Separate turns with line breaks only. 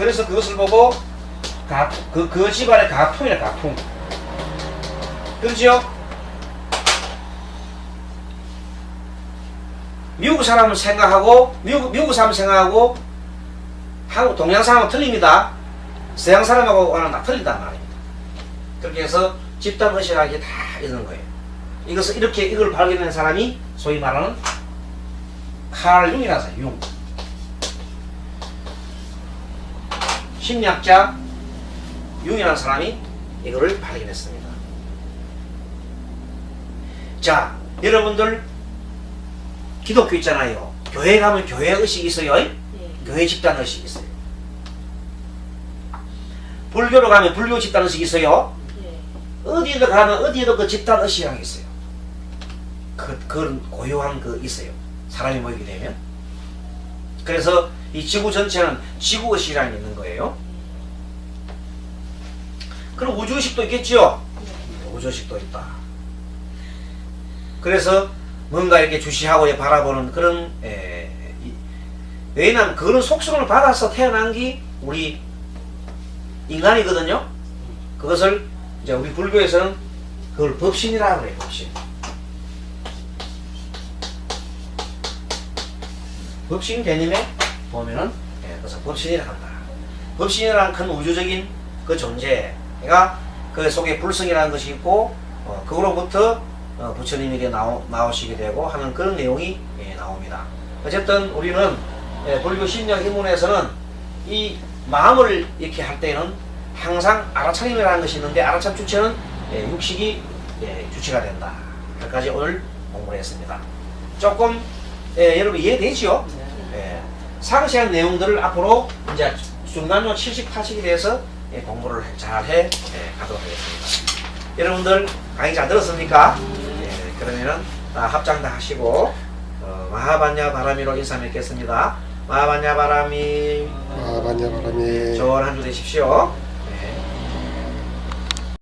그래서 그것을 보고 가, 그, 그 집안의 가풍이라 가풍. 그렇죠? 미국 사람을 생각하고 미국 미국 사람 생각하고 한국 동양 사람은 틀립니다. 서양 사람하고는 다 틀린단 말입니다. 그렇게 해서 집단 의식이라는 게 다 있는 거예요. 이것을 이렇게 이걸 발견한 사람이 소위 말하는 칼 융이라서 융. 심리학자 융이라는 사람이 이거를 발견했습니다. 자, 여러분들 기독교 있잖아요. 교회 가면 교회 의식이 있어요.
네.
교회 집단 의식이 있어요. 불교로 가면 불교 집단 의식이 있어요.
네.
어디에도 가면 어디에도 그 집단 의식이라는 게 있어요. 그, 그런 고요한 그 있어요. 사람이 모이게 되면. 그래서 이 지구 전체는 지구 의식이라는 게 있는 거예요. 그럼 우주의식도 있겠지요? 우주의식도 있다. 그래서 뭔가 이렇게 주시하고 바라보는 그런, 에, 이- 왜냐면 그런 속성을 받아서 태어난 게 우리 인간이거든요. 그것을 이제 우리 불교에서는 그걸 법신이라고 그래요, 법신. 법신 개념에 보면은, 예, 그래서 법신이라고 한다. 법신이라는 큰 우주적인 그 존재가 그 속에 불성이라는 것이 있고, 어, 그거로부터 어, 부처님에게 나오, 나오시게 되고 하는 그런 내용이 예, 나옵니다. 어쨌든 우리는 예, 불교 심령 입문에서는 이 마음을 이렇게 할 때는 항상 알아차림이라는 것이 있는데 알아참 주체는 예, 육식이 예, 주체가 된다. 여기까지 오늘 공부를 했습니다. 조금 예, 여러분 이해되지요? 예, 상세한 내용들을 앞으로 이제 중간요 70, 80이 돼서 예, 공부를 잘해 예, 가도록 하겠습니다. 여러분들 강의 잘 들었습니까? 예, 그러면은 다 합장 다 하시고 어, 마하반야 바라미로 인사 맺겠습니다. 마하반야 바라미
아, 반야 바람이
좋은 한 주 되십시오.